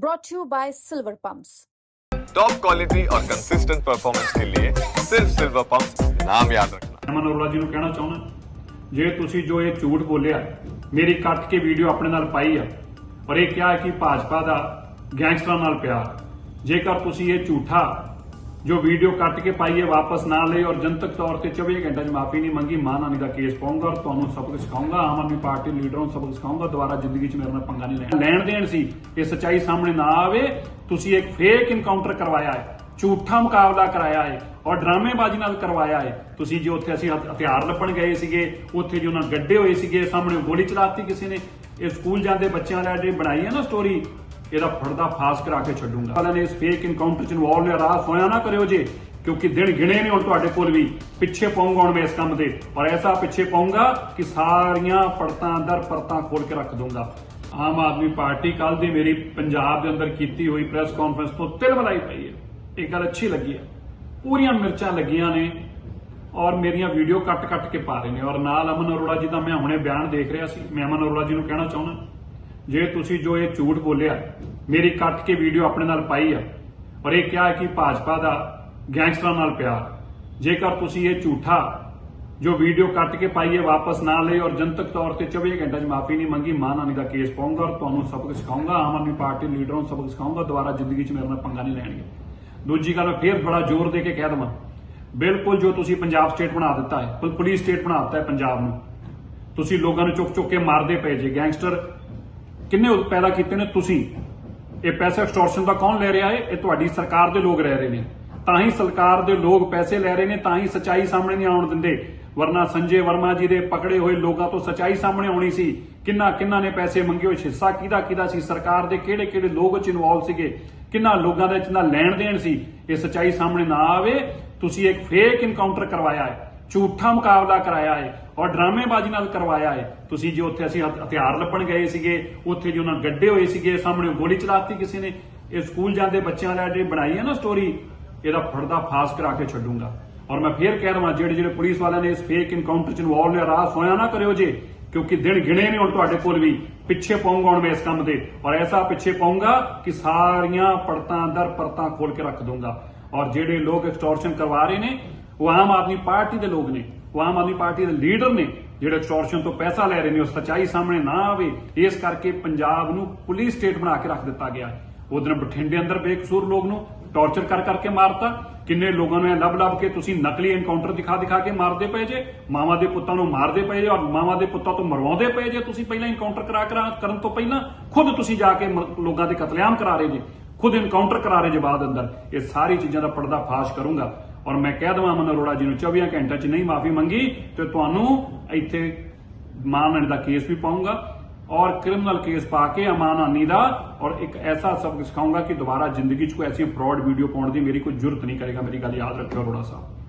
brought to you by Silver Pumps. Top quality और consistent performance के लिए सिर्फ सिल्वर पंप नाम याद रखना ਮੈਂ ਅਰੋੜਾ ਜੀ ਨੂੰ ਕਹਿਣਾ ਚਾਹੁੰਦਾ ਜੇ ਤੁਸੀਂ ਜੋ ਇਹ ਝੂਠ ਬੋਲਿਆ ਮੇਰੀ ਕੱਟ ਕੇ ਵੀਡੀਓ ਆਪਣੇ ਨਾਲ ਪਾਈ ਆ ਔਰ ਇਹ ਕਿਹਾ ਕਿ ਭਾਜਪਾ ਦਾ ਗੈਂਗਸਟਰਾਂ ਨਾਲ ਪਿਆਰ ਜੇਕਰ ਤੁਸੀਂ ਇਹ ਝੂਠਾ ਜੋ ਵੀਡੀਓ ਕੱਟ ਕੇ ਪਾਈ ਵਾਪਸ ਨਾ ਲਈ ਔਰ ਜਨਤਕ ਤੌਰ ਤੇ 24 ਘੰਟਿਆਂ 'ਚ ਮਾਫੀ ਨਹੀਂ ਮੰਗੀ, ਮਾਂ ਦਾ ਕੇਸ ਪਾਉਂਗਾ ਔਰ ਤੁਹਾਨੂੰ ਸਬਕ ਸਿਖਾਉਂਗਾ, ਆਮ ਆਦਮੀ ਪਾਰਟੀ ਲੀਡਰਾਂ ਨੂੰ ਸਬਕ ਸਿਖਾਉਂਗਾ, ਦੁਬਾਰਾ ਜ਼ਿੰਦਗੀ 'ਚ ਮੇਰੇ ਨਾਲ ਪੰਗਾ ਨਹੀਂ ਲੈਣਾ। ਲੈਣ ਦੇਣ ਸੀ, ਇਹ ਸੱਚਾਈ ਸਾਹਮਣੇ ਨਾ ਆਵੇ, ਤੁਸੀਂ ਇੱਕ ਫੇਕ ਇਨਕਾਊਂਟਰ ਕਰਵਾਇਆ ਹੈ, ਝੂਠਾ ਮੁਕਾਬਲਾ ਕਰਾਇਆ ਹੈ ਔਰ ਡਰਾਮੇਬਾਜ਼ੀ ਨਾਲ ਕਰਵਾਇਆ ਹੈ। ਤੁਸੀਂ ਜੋ ਉੱਥੇ ਅਸੀਂ ਹਥਿਆਰ ਲੱਭਣ ਗਏ ਸੀਗੇ, ਉੱਥੇ ਜੋ ਉਹਨਾਂ ਗੱਡੇ ਹੋਏ ਸੀਗੇ, ਸਾਹਮਣੇ ਗੋਲੀ ਚਲਾਤੀ ਕਿਸੇ ਨੇ, ਇਹ ਸਕੂਲ ਜਾਂਦੇ ਬੱਚਿਆਂ ਲਈ ਜਿਹੜੀ ਬਣਾਈ ਹੈ ਨਾ ਸਟੋਰੀ ਇਹਦਾ ਫੜਦਾ ਫਾਸ ਕਰਾ ਕੇ ਛੱਡੂੰਗਾ। ਵਾਲਿਆਂ ਨੇ ਇਸ ਫੇਕ ਇਨਕਾਊਂਟਰ ਚ ਇਨਵੋਲਵ ਨੇ ਰਾਹ ਸੋਇਆ ਨਾ ਕਰਿਓ ਜੇ, ਕਿਉਂਕਿ ਦਿਨ ਗਿਣੇ ਨੇ ਹੁਣ ਤੁਹਾਡੇ ਕੋਲ ਵੀ। ਪਿੱਛੇ ਪਾਉਂਗਾ ਹੁਣ ਮੈਂ ਇਸ ਕੰਮ ਦੇ ਔਰ ਐਸਾ ਪਿੱਛੇ ਪਾਉਂਗਾ ਕਿ ਸਾਰੀਆਂ ਪਰਤਾਂ ਅੰਦਰ ਪਰਤਾਂ ਖੋਲ ਕੇ ਰੱਖ ਦੂੰਗਾ ਆਮ ਆਦਮੀ ਪਾਰਟੀ ਕੱਲ ਦੀ ਮੇਰੀ ਪੰਜਾਬ ਦੇ ਅੰਦਰ ਕੀਤੀ ਹੋਈ ਪ੍ਰੈਸ ਕਾਨਫਰੰਸ ਤੋਂ ਤਿਲ ਮਲਾਈ ਪਈ ਹੈ। ਇਹ ਗੱਲ ਅੱਛੀ ਲੱਗੀ ਹੈ। ਪੂਰੀਆਂ ਮਿਰਚਾਂ ਲੱਗੀਆਂ ਨੇ ਔਰ ਮੇਰੀਆਂ ਵੀਡੀਓ ਕੱਟ ਕੱਟ ਕੇ ਪਾ ਰਹੇ ਨੇ। ਔਰ ਨਾਲ ਅਮਨ ਅਰੋੜਾ ਜੀ ਦਾ ਮੈਂ ਹੁਣੇ ਬਿਆਨ ਦੇਖ ਰਿਹਾ ਸੀ। ਮੈਂ ਅਮਨ ਅਰੋੜਾ ਜੀ ਨੂੰ ਕਹਿਣਾ ਚਾਹੁੰਦਾ। ਜੇ ਤੁਸੀਂ ਜੋ ਇਹ ਝੂਠ ਬੋਲਿਆ, ਮੇਰੀ ਕੱਟ ਕੇ ਵੀਡੀਓ ਆਪਣੇ ਨਾਲ ਪਾਈ ਆ, ਔਰ ਇਹ ਕਿਹਾ ਕਿ ਭਾਜਪਾ ਦਾ ਗੈਂਗਸਟਰਾਂ ਨਾਲ ਪਿਆਰ। ਜੇਕਰ ਤੁਸੀਂ ਇਹ ਝੂਠਾ ਜੋ ਵੀਡੀਓ ਕੱਟ ਕੇ ਪਾਈ ਹੈ, ਵਾਪਸ ਨਾ ਲਈ ਔਰ ਜਨਤਕ ਤੌਰ ਤੇ 24 ਘੰਟਿਆਂ 'ਚ ਮਾਫੀ ਨਹੀਂ ਮੰਗੀ ਮਾਂ ਦਾ ਕੇਸ ਪਾਉਂਗਾ ਔਰ ਤੁਹਾਨੂੰ ਸਬਕ ਸਿਖਾਉਂਗਾ, ਆਮ ਆਦਮੀ ਪਾਰਟੀ ਲੀਡਰਾਂ ਨੂੰ ਸਬਕ ਸਿਖਾਉਂਗਾ, ਦੁਬਾਰਾ ਜ਼ਿੰਦਗੀ 'ਚ ਮੇਰੇ ਨਾਲ ਪੰਗਾ ਨਹੀਂ ਲੈਣਗੇ। ਦੂਜੀ ਗੱਲ ਮੈਂ ਫੇਰ ਬੜਾ ਜ਼ੋਰ ਦੇ ਕੇ ਕਹਿ ਦਵਾਂ, ਬਿਲਕੁਲ ਜੋ ਤੁਸੀਂ ਪੰਜਾਬ ਸਟੇਟ ਬਣਾ ਦਿੱਤਾ ਹੈ ਪੁਲਿਸ ਸਟੇਟ ਬਣਾ ਦਿੱਤਾ ਹੈ ਪੰਜਾਬ ਨੂੰ, ਤੁਸੀਂ ਲੋਕਾਂ ਨੂੰ ਚੁੱਕ ਚੁੱਕ ਕੇ ਮਾਰਦੇ ਪਏ ਜੇ, ਗੈਂਗਸਟਰ ਕਿੰਨੇ ਪੈਦਾ ਕੀਤੇ ਨੇ ਤੁਸੀਂ? ਇਹ ਪੈਸਾ ਐਕਸਟੋਰਸ਼ਨ ਦਾ ਕੌਣ ਲੈ ਰਿਹਾ ਹੈ ਇਹ ਤੁਹਾਡੀ ਸਰਕਾਰ ਦੇ ਲੋਕ ਰਹਿ ਰਹੇ ਨੇ। ਤਾਂ ਹੀ ਸਰਕਾਰ ਦੇ ਲੋਕ ਪੈਸੇ ਲੈ ਰਹੇ ਨੇ, ਤਾਂ ਹੀ ਸਚਾਈ ਸਾਹਮਣੇ ਨਹੀਂ ਆਉਣ ਦਿੰਦੇ। ਵਰਨਾ ਸੰਜੇ ਵਰਮਾ ਜੀ ਦੇ ਪਕੜੇ ਹੋਏ ਲੋਕਾਂ ਤੋਂ ਸਚਾਈ ਸਾਹਮਣੇ ਆਉਣੀ ਸੀ। ਕਿੰਨਾ ਕਿੰਨਾ ਨੇ ਪੈਸੇ ਮੰਗੇ ਹੋਏ? ਹਿੱਸਾ ਕਿਹਦਾ ਕਿਹਦਾ ਸੀ? ਸਰਕਾਰ ਦੇ ਕਿਹੜੇ ਕਿਹੜੇ ਲੋਕ ਚ ਇਨਵੋਲਵ ਸੀਗੇ? ਕਿੰਨਾ ਲੋਕਾਂ ਦਾ ਚ ਲੈਣ ਦੇਣ ਸੀ? ਇਹ ਸਚਾਈ ਸਾਹਮਣੇ ਨਾ ਆਵੇ। ਤੁਸੀਂ ਇੱਕ ਫੇਕ ਇਨਕਾਊਂਟਰ ਕਰਵਾਇਆ ਹੈ ਝੂਠਾ ਮੁਕਾਬਲਾ ਕਰਾਇਆ ਹੈ ਔਰ ਡਰਾਮੇਬਾਜ਼ੀ ਨਾਲ ਕਰਵਾਇਆ ਹੈ। ਤੁਸੀਂ ਜੋ ਉੱਥੇ ਅਸੀਂ ਹਥਿਆਰ ਲੱਭਣ ਗਏ ਸੀਗੇ, ਉੱਥੇ ਜੋ ਉਹਨਾਂ ਗੱਡੇ ਹੋਏ ਸੀਗੇ, ਸਾਹਮਣੇ ਗੋਲੀ ਚਲਾਤੀ ਕਿਸੇ ਨੇ, ਇਹ ਸਕੂਲ ਜਾਂਦੇ ਬੱਚਿਆਂ ਲਈ ਜਿਹੜੀ ਬਣਾਈ ਹੈ ਨਾ ਸਟੋਰੀ ਇਹਦਾ ਫੜਦਾ ਫਾਸ ਕਰਾ ਕੇ ਛੱਡੂੰਗਾ। ਔਰ ਮੈਂ ਫੇਰ ਕਹਿ ਰਹਾ ਜਿਹੜੇ ਜਿਹੜੇ ਪੁਲਿਸ ਵਾਲਿਆਂ ਨੇ ਇਸ ਫੇਕ ਇਨਕਾਊਂਟਰ ਚ ਇਨਵੋਲਵ ਨੇ, ਰਾਹ ਸੋਇਆ ਨਾ ਕਰਿਓ ਜੇ, ਕਿਉਂਕਿ ਦਿਨ ਗਿਣੇ ਨੇ ਹੁਣ ਤੁਹਾਡੇ ਕੋਲ ਵੀ, ਪਿੱਛੇ ਪਾਉਂਗਾ ਹੁਣ ਮੈਂ ਇਸ ਕੰਮ ਦੇ। ਔਰ ਐਸਾ ਪਿੱਛੇ ਪਾਉਂਗਾ ਕਿ ਸਾਰੀਆਂ ਪਰਤਾਂ ਅੰਦਰ ਪਰਤਾਂ ਖੋਲ ਕੇ ਰੱਖ ਦੂੰਗਾ ਔਰ ਜਿਹੜੇ ਲੋਕ ਐਕਸਟੋਰਸ਼ਨ ਕਰਵਾ ਰਹੇ ਨੇ ਉਹ ਆਮ ਆਦਮੀ ਪਾਰਟੀ ਦੇ ਲੋਕ ਨੇ, ਉਹ ਆਮ ਆਦਮੀ ਪਾਰਟੀ ਦੇ ਲੀਡਰ ਨੇ, ਜਿਹੜੇ ਐਕਸਟੋਰਸ਼ਨ ਤੋਂ ਪੈਸਾ ਲੈ ਰਹੇ ਨੇ, ਉਹ ਸੱਚਾਈ ਸਾਹਮਣੇ ਨਾ ਆਵੇ, ਇਸ ਕਰਕੇ ਪੰਜਾਬ ਨੂੰ ਪੁਲਿਸ ਸਟੇਟ ਬਣਾ ਕੇ ਰੱਖ ਦਿੱਤਾ ਗਿਆ ਉਧਰ ਬਠਿੰਡੇ ਅੰਦਰ ਬੇਕਸੂਰ ਲੋਕ ਨੂੰ ਟੌਰਚਰ ਕਰ ਕਰਕੇ ਮਾਰਤਾ। ਕਿੰਨੇ ਲੋਕਾਂ ਨੂੰ ਲੱਭ ਲੱਭ ਕੇ ਤੁਸੀਂ ਨਕਲੀ ਐਨਕਾਊਂਟਰ ਦਿਖਾ ਦਿਖਾ ਕੇ ਮਾਰਦੇ ਪਏ ਜੇ, ਮਾਵਾਂ ਦੇ ਪੁੱਤਾਂ ਨੂੰ ਮਾਰਦੇ ਪਏ ਜੇ ਔਰ ਮਾਵਾਂ ਦੇ ਪੁੱਤਾਂ ਤੋਂ ਮਰਵਾਉਂਦੇ ਪਏ ਜੇ ਤੁਸੀਂ ਪਹਿਲਾਂ ਐਨਕਾਊਂਟਰ ਕਰਾ ਕਰਾ, ਕਰਨ ਤੋਂ ਪਹਿਲਾਂ, ਖੁਦ ਤੁਸੀਂ ਜਾ ਕੇ ਲੋਕਾਂ ਦੇ ਕਤਲੇਆਮ ਕਰਾ ਰਹੇ ਜੇ, ਖੁਦ ਐਨਕਾਊਂਟਰ ਕਰਾ ਰਹੇ ਜੇ ਬਾਅਦ ਅੰਦਰ। ਇਹ ਸਾਰੀ ਚੀਜ਼ਾਂ ਦਾ ਪਰਦਾ ਫਾਸ਼ ਕਰੂੰਗਾ। ਔਰ ਮੈਂ ਕਹਿ ਦਵਾਂ ਅਮਨ ਅਰੋੜਾ ਜੀ ਨੂੰ 24 ਘੰਟਿਆਂ 'ਚ ਨਹੀਂ ਮਾਫੀ ਮੰਗੀ, ਤੇ ਤੁਹਾਨੂੰ ਇੱਥੇ ਮਾਨਹਾਨੀ ਦਾ ਕੇਸ ਵੀ ਪਾਉਂਗਾ ਔਰ ਕ੍ਰਿਮੀਨਲ ਕੇਸ ਪਾ ਕੇ ਅਮਾਨਹਾਨੀ ਦਾ, ਔਰ ਇੱਕ ਐਸਾ ਸਬਕ ਸਿਖਾਉਂਗਾ ਕਿ ਦੁਬਾਰਾ ਜ਼ਿੰਦਗੀ 'ਚ ਕੋਈ ਐਸੀ ਫਰਾਡ ਵੀਡੀਓ ਪਾਉਣ ਦੀ ਮੇਰੀ ਕੋਈ ਜ਼ਰੂਰਤ ਨਹੀਂ ਕਰੇਗਾ। ਮੇਰੀ ਗੱਲ ਯਾਦ ਰੱਖਿਓ ਅਰੋੜਾ ਸਾਹਿਬ।